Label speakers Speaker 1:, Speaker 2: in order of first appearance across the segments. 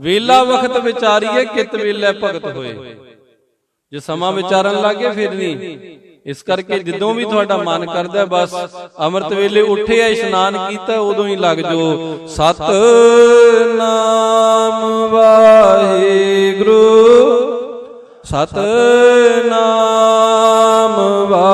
Speaker 1: ਵੇਲਾ ਵਖਤ ਵਿਚਾਰੀਏ, ਕਿਤ ਵੇਲੇ ਭਗਤ ਹੋਏ। ਜੇ ਸਮਾਂ ਵਿਚਾਰਨ ਲੱਗੇ ਫਿਰ ਨਹੀਂ। ਇਸ ਕਰਕੇ ਜਦੋਂ ਵੀ ਤੁਹਾਡਾ ਮਨ ਕਰਦਾ, ਬਸ ਅੰਮ੍ਰਿਤ ਵੇਲੇ ਉੱਠਿਆ, ਇਸ਼ਨਾਨ ਕੀਤਾ, ਉਦੋਂ ਹੀ ਲੱਗ ਜੋ। ਸਤ ਨਾਮ ਵਾਹਿਗੁਰੂ। ਸਤ ਨਾਮ ਵਾਹਿਗੁਰੂ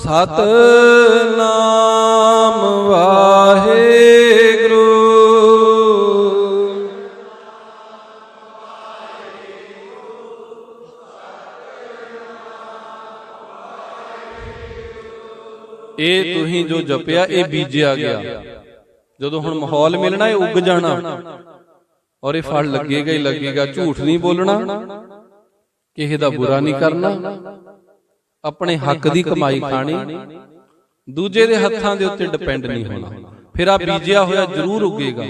Speaker 1: ਸਤ ਨਾਮ ਵਾਹਿਗੁਰੂ। ਇਹ ਤੁਸੀਂ ਜੋ ਜਪਿਆ, ਇਹ ਬੀਜਿਆ ਗਿਆ। ਜਦੋਂ ਹੁਣ ਮਾਹੌਲ ਮਿਲਣਾ, ਇਹ ਉੱਗ ਜਾਣਾ। ਔਰ ਇਹ ਫਲ ਲੱਗੇਗਾ ਹੀ ਲੱਗੇਗਾ, ਝੂਠ ਨਹੀਂ ਬੋਲਣਾ। ਕਿਸੇ ਦਾ ਬੁਰਾ ਨਹੀਂ ਕਰਨਾ। ਆਪਣੇ ਹੱਕ ਦੀ ਕਮਾਈ ਖਾਣੀ ਦੂਜੇ ਦੇ ਹੱਥਾਂ ਦੇ ਉੱਤੇ ਡਿਪੈਂਡ ਨਹੀਂ ਹੋਣਾ। ਫਿਰ ਆ ਬੀਜਿਆ ਹੋਇਆ ਜ਼ਰੂਰ ਉੱਗੇਗਾ।